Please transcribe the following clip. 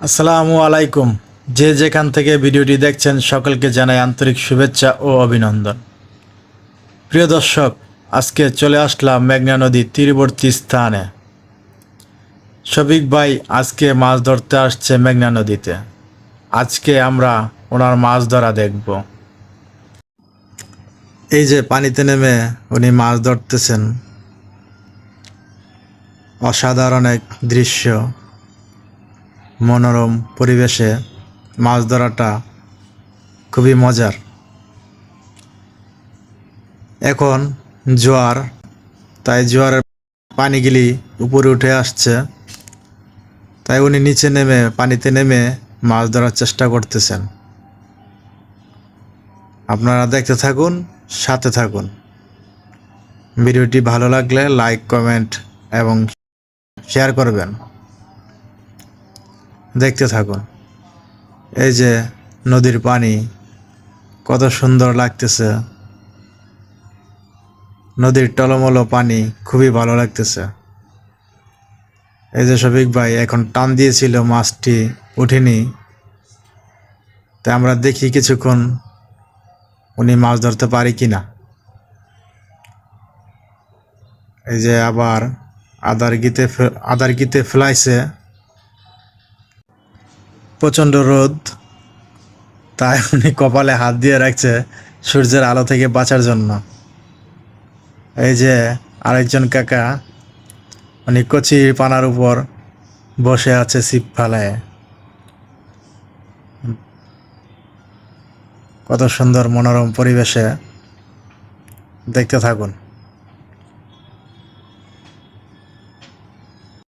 আসসালামু আলাইকুম। যে যেখান থেকে ভিডিওটি দেখছেন, সকলকে জানাই আন্তরিক শুভেচ্ছা ও অভিনন্দন। প্রিয় দর্শক, আজকে চলে আসলাম মেঘনা নদীর তীরবর্তী স্থানে। শফিক ভাই, আজকে মাছ ধরতে আসছে মেঘনা নদীতে। আজকে আমরা ওনার মাছ ধরা দেখব। এই যে পানিতে নেমে উনি মাছ ধরতেছেন। অসাধারণ এক দৃশ্য। মনোরম পরিবেশে মাছ ধরাটা খুবই মজার। এখন জোয়ার, তাই জোয়ারের পানিগুলি উপরে উঠে আসছে, তাই উনি নিচে নেমে, পানিতে নেমে মাছ ধরার চেষ্টা করতেছেন। আপনারা দেখতে থাকুন, সাথে থাকুন। ভিডিওটি ভালো লাগলে লাইক, কমেন্ট এবং শেয়ার করবেন। দেখতে থাকুন। এই যে নদীর পানি, কত সুন্দর লাগতেছে। নদীর টলমলো পানি খুবই ভালো লাগতেছে। এই যে শফিক ভাই এখন টান দিয়েছিল, মাছটি উঠেনি। তাই আমরা দেখি কিছুক্ষণ উনি মাছ ধরতে পারি কি না এই যে আবার আদার গিতে আদার গিতে ফেলাইছে। প্রচণ্ড রোদ। তাই উনি কপালে হাত দিয়ে রাখছে সূর্যের আলো থেকে বাঁচার জন্য। এই যে আরেকজন কাকা, উনি কচি পানার উপর বসে আছে ছিপ ফালায়। কত সুন্দর মনোরম পরিবেশে দেখতে থাকুন।